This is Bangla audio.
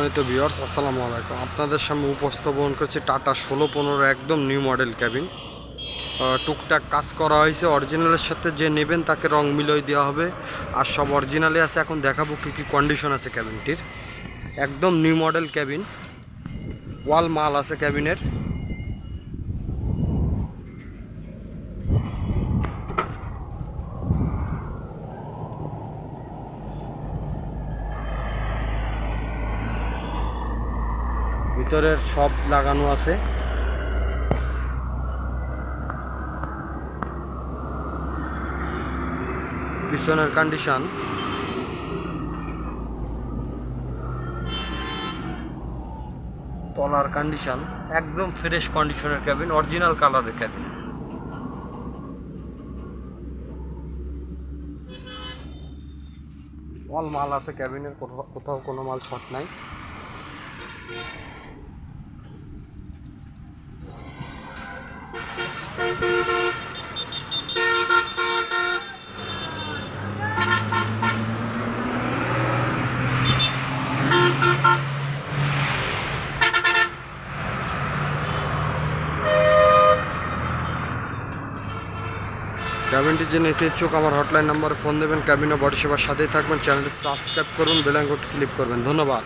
সম্মানিত ভিওর্স আসসালামু আলাইকুম। আপনাদের সামনে উপস্থাপন করছি টাটা ষোলো পনেরো একদম নিউ মডেল ক্যাবিন টুকটাক কাজ করা হয়েছে। অরিজিনালের সাথে যে নেবেন তাকে রং মিলই দেওয়া হবে। আর সব অরিজিনালই আছে। এখন দেখাবো কী কী কন্ডিশন আছে ক্যাবিনটির একদম নিউ মডেল ক্যাবিন ওয়াল মাল আছে ক্যাবিনের ভিতরের সব লাগানো আছে। পিছনের কন্ডিশন তলার কন্ডিশন একদম ফ্রেশ কন্ডিশনের ক্যাবিন অরিজিনাল কালারের ক্যাবিন অল মাল আছে ক্যাবিনের কোথাও কোনো মাল শর্ট নাই। ক্যাবিনটির জন্য এতে ইচ্ছুক, আমার হটলাইন নাম্বারে ফোন দেবেন, ক্যাবিনে বডি সেবার সাথেই থাকবেন। চ্যানেলটি সাবস্ক্রাইব করুন বেলাঙ্গট ক্লিক করবেন। ধন্যবাদ।